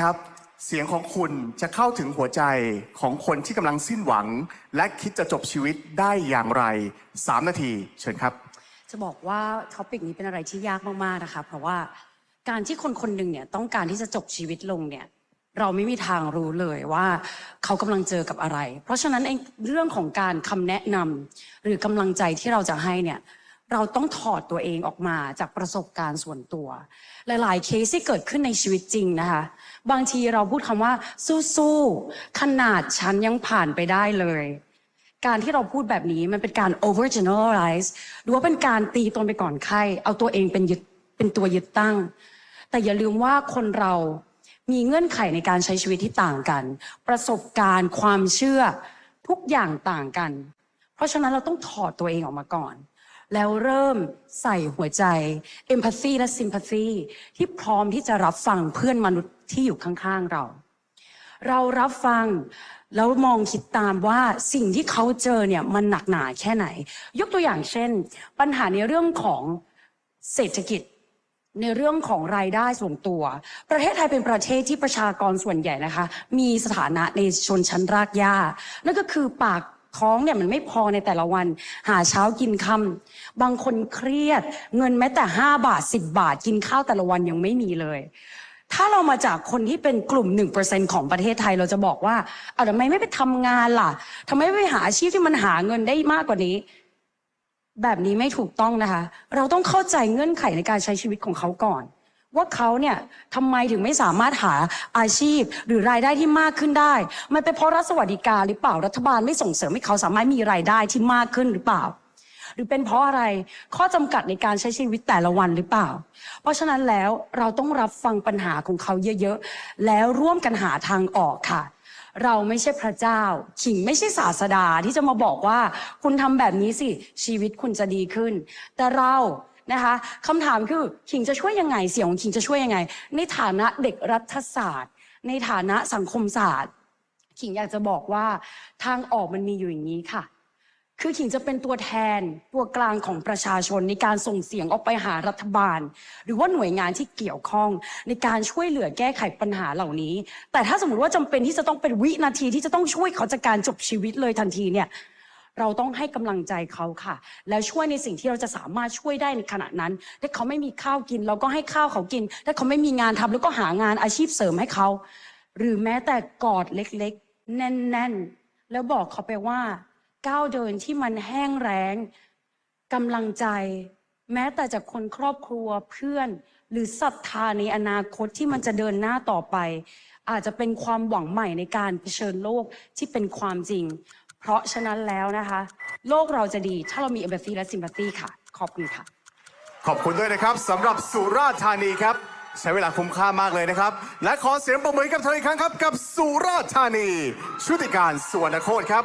ครับ เสียงของคุณจะเข้าถึงหัวใจของคนที่กำลังสิ้นหวัง และคิดจะจบชีวิตได้อย่างไร 3 นาที เชิญครับ จะบอกว่าท็อปิกนี้เป็นอะไรที่ยากมากๆนะคะเพราะว่าการที่คนคนหนึ่งเนี่ยต้องการที่จะจบชีวิตลงเนี่ยเราไม่มีทางรู้เลยว่าเขากำลังเจอกับอะไร เพราะฉะนั้นเองเรื่องของการคำแนะนำหรือกำลังใจที่เราจะให้เนี่ย เราต้องถอดตัวเองออกมาจากประสบการณ์ส่วนตัว หลายๆ เคสที่เกิดขึ้นในชีวิตจริงนะคะ บางทีเราพูดคำว่า สู้ๆ ขนาดฉันยังผ่านไปได้เลย การที่เราพูดแบบนี้มันเป็นการ over generalize หรือว่าเป็นการตีตนไปก่อนใคร เอาตัวเองเป็นยึดเป็นตัวยึดตั้ง แต่อย่าลืมว่าคนเรามีเงื่อนไขในการใช้ชีวิตที่ต่างกัน ประสบการณ์ความเชื่อทุกอย่างต่างกัน เพราะฉะนั้นเราต้องถอดตัวเองออกมาก่อน แล้วเริ่มใส่หัวใจ empathy และ sympathy ที่พร้อมที่จะรับฟังเพื่อนมนุษย์ที่อยู่ข้างๆเรา เรารับฟังแล้วมองคิดตามว่าสิ่งที่เขาเจอเนี่ยมันหนักหนาแค่ไหน ยกตัวอย่างเช่น ปัญหาในเรื่องของเศรษฐกิจในเรื่องของรายได้ส่วนตัว ประเทศไทยเป็นประเทศที่ประชากรส่วนใหญ่นะคะ มีสถานะในชนชั้นรากหญ้านั่นก็คือปาก ท้องเนี่ยมันไม่พอในแต่ละวัน หาเช้ากินค่ำบางคนเครียด เงินแม้แต่ 5 บาท 10 บาท กินข้าวแต่ละวันยังไม่มีเลย ถ้าเรามาจากคนที่เป็นกลุ่ม 1%ของประเทศไทยเราจะบอกว่าเอาทำไมไม่ไปทำงานล่ะทำไมไม่ไปหาอาชีพที่มันหาเงินได้มากกว่านี้ แบบนี้ไม่ถูกต้องนะคะ เราต้องเข้าใจเงื่อนไขในการใช้ชีวิตของเขาก่อน ว่าเขาเนี่ยทำไมถึงไม่สามารถหาอาชีพหรือรายได้ที่มากขึ้นได้ มันเป็นเพราะรัฐสวัสดิการหรือเปล่ารัฐบาลไม่ส่งเสริมให้เขาสามารถมีรายได้ที่มากขึ้นหรือเปล่า หรือเป็นเพราะอะไรข้อจำกัดในการใช้ชีวิตแต่ละวันหรือเปล่า เพราะฉะนั้นแล้วเราต้องรับฟังปัญหาของเขาเยอะๆ แล้วร่วมกันหาทางออกค่ะเราไม่ใช่พระเจ้า ขิงไม่ใช่ศาสดาที่จะมาบอกว่า คุณทำแบบนี้สิชีวิตคุณจะดีขึ้น แต่เรา นะคะคำถามคือขิงจะช่วยยังไงเสียงของขิงจะช่วยยังไง ในฐานะเด็กรัฐศาสตร์ ในฐานะสังคมศาสตร์ ขิงอยากจะบอกว่าทางออกมันมีอยู่อย่างนี้ค่ะ คือขิงจะเป็นตัวแทนตัวกลางของประชาชนในการส่งเสียงออกไปหารัฐบาล หรือว่าหน่วยงานที่เกี่ยวข้อง ในการช่วยเหลือแก้ไขปัญหาเหล่านี้ แต่ถ้าสมมติว่าจำเป็นที่จะต้องเป็นวินาทีที่จะต้องช่วยเขาจากการจบชีวิตเลยทันทีเนี่ย เราต้องให้กำลังใจเขาค่ะ แล้วช่วยในสิ่งที่เราจะสามารถช่วยได้ในขณะนั้น ถ้าเขาไม่มีข้าวกิน เราก็ให้ข้าวเขากิน ถ้าเขาไม่มีงานทำแล้วก็หางานอาชีพเสริมให้เขา หรือแม้แต่กอดเล็กๆ แน่นๆ แล้วบอกเขาไปว่า ก้าวเดินที่มันแห้งแรงกำลังใจ แม้แต่จากคนครอบครัวเพื่อน หรือศรัทธาในอนาคตที่มันจะเดินหน้าต่อไป อาจจะเป็นความหวังใหม่ในการเผชิญโลกที่เป็นความจริง เพราะฉะนั้นแล้วนะคะ โลกเราจะดีถ้าเรามีเอมพัตซีและซิมพัตซีค่ะ ขอบคุณค่ะ ขอบคุณด้วยนะครับสำหรับสุราษฎร์ธานีครับ ใช้เวลาคุ้มค่ามากเลยนะครับ และขอเสียงปรบมือกับเธออีกครั้งครับ กับสุราษฎร์ธานี ชุติการสวนโคตรครับ